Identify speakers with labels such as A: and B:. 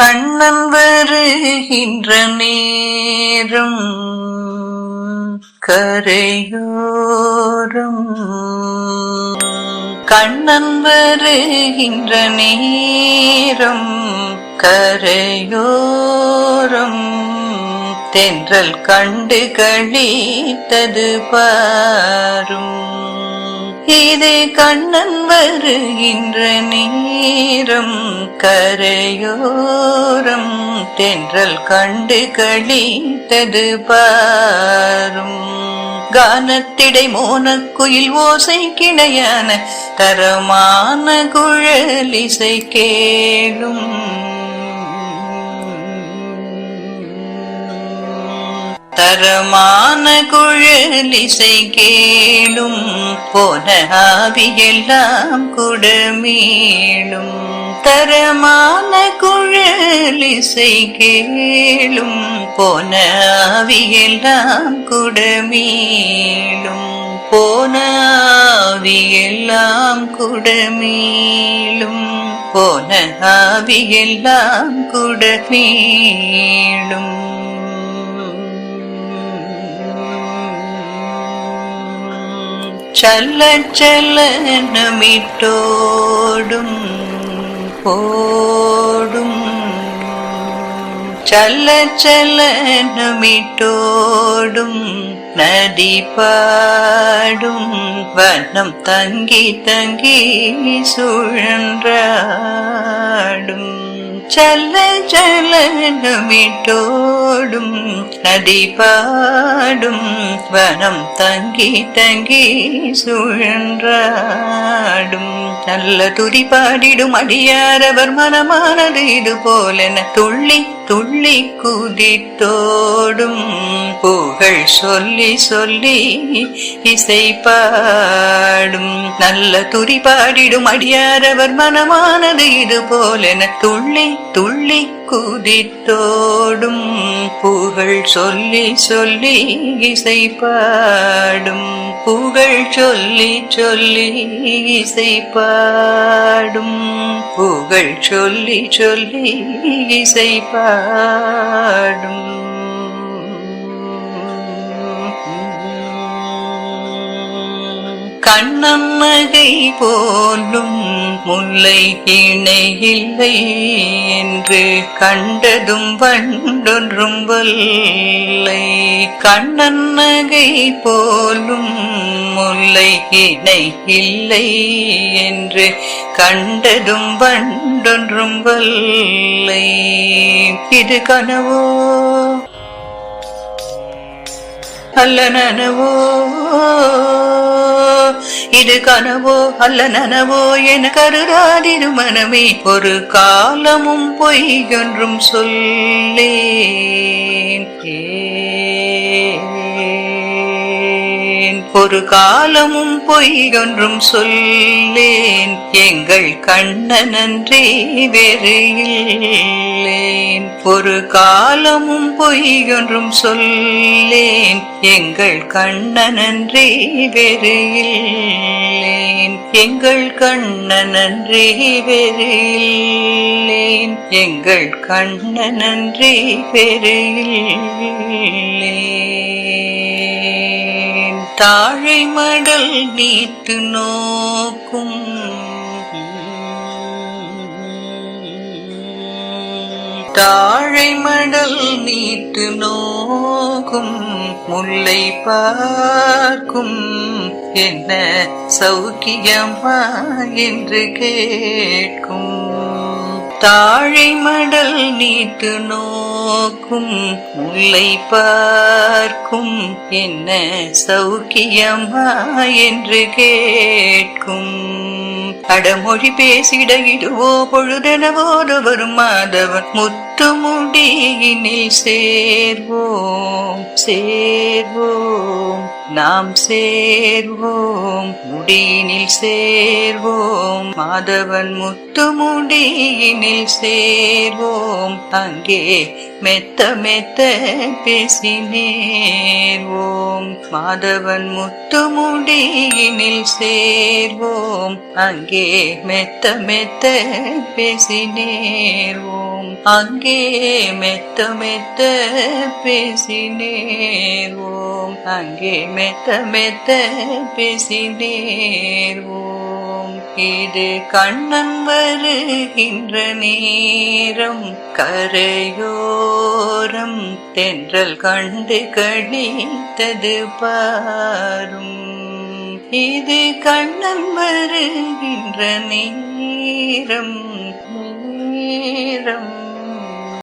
A: கண்ணன் வருகின்ற நேரம் கரையோரம். கண்ணன் வருகின்ற நேரம் கரையோரம். தென்றல் கண்டு கழித்தது பாரும். இது கண்ணன் வருகின்ற நேரம் கரையோரம் தென்றல் கண்டு கழித்தது பாரும். கானத்திடை மோனக்குயில் ஓசை கிணையான தரமான குழலிசை கேளும். தரமான குழலிசை கேளும் போன ஆவியெல்லாம் குடமேளும். தரமான குழலிசை கேளும் போன ஆவியெல்லாம் குடமேளும். போன ஆவியெல்லாம் குடமேளும் போன ஆவியெல்லாம் குடமேளும். ചല്ല ചലനമിട്ടോടും പോടും ചല്ല ചലനമിട്ടോടും നടി പാടും വനം തങ്കി തങ്കി സുഴന്ത്ര ചല ചലനമിട്ടോടും നദി പാടും വനം തങ്കി തങ്കി സുഴൻറാടും நல்ல துதி பாடிடும் அடியாரவர் மனமானது இது போலென துள்ளி துள்ளி குதித்தோடும். புகழ் சொல்லி சொல்லி இசை பாடும். நல்ல துரி பாடிடும் அடியாரவர் மனமானது இது போலென துள்ளி துள்ளி குதித்தோடும். புகழ் சொல்லி சொல்லி இசை பாடும். புகழ் சொல்லி சொல்லி இசை பாடும். புகழ் சொல்லி சொல்லி இசை பாடும். கண்ணம்மகை போலும் முல்லை இணை இல்லை என்று கண்டதும் வண்டொன்றும் வல்லை. கண்ணன்னகை போலும் முல்லை இணை இல்லை என்று கண்டதும் வண்டொன்றும் வல்லை. இது கனவோ? அல்ல நனவோ இது கனவோ அல்ல நனவோ என கருடாதிரு மனமே. ஒரு காலமும் பொய்யொன்றும் சொல்லேன். ஒரு காலமும் பொய்யொன்றும் சொல்லேன். எங்கள் கண்ணனன்றி வேறு இல்லேன். ஒரு காலமும் பொய்யொன்றும் சொல்லேன். எங்கள் கண்ணனன்றி வேறு இல்லேன். எங்கள் கண்ணனன்றி வேறு இல்லேன். எங்கள் கண்ணனன்றி வேறு இல்லேன். தாழை மடல் நீட்டு நோக்கும். தாழை மடல் நீட்டு நோக்கும். முல்லை பார்க்கும். என்ன சௌக்கியமா என்று கேட்கும். தாழை மடல் நீட்டு நோ நோக்கும் முல்லை பார்க்கும் என்ன சௌக்கியமா என்று கேட்கும். அடமொழி பேசிட இடுவோ பொழுதெனவோடு வரும் மாதவன் முத்து முடியினில் சேர்வோம் சேர்வோம் நாம் சேர்வோம் முடியினில் சேர்வோம் மாதவன் முத்து முடியினில் சேர்வோம். அங்கே மெத்த மெத்த பேசினேர்வோம் மாதவன் முத்துமுடியினில் சேர்வோம் அங்கே மெத்த மெத்த பேசினேர்வோம் ஓம். அங்கே மெத்த மெத்த பேசினேர் ஓம். அங்கே மெத்த மெத்த பேசினேர் ஓம். இது கண்ணன் வருகின்ற நேரம் கரையோரம் தென்றல் கண்டு கழித்தது பாரும். இது கண்ணன் வருகின்ற நேரம் நேரம்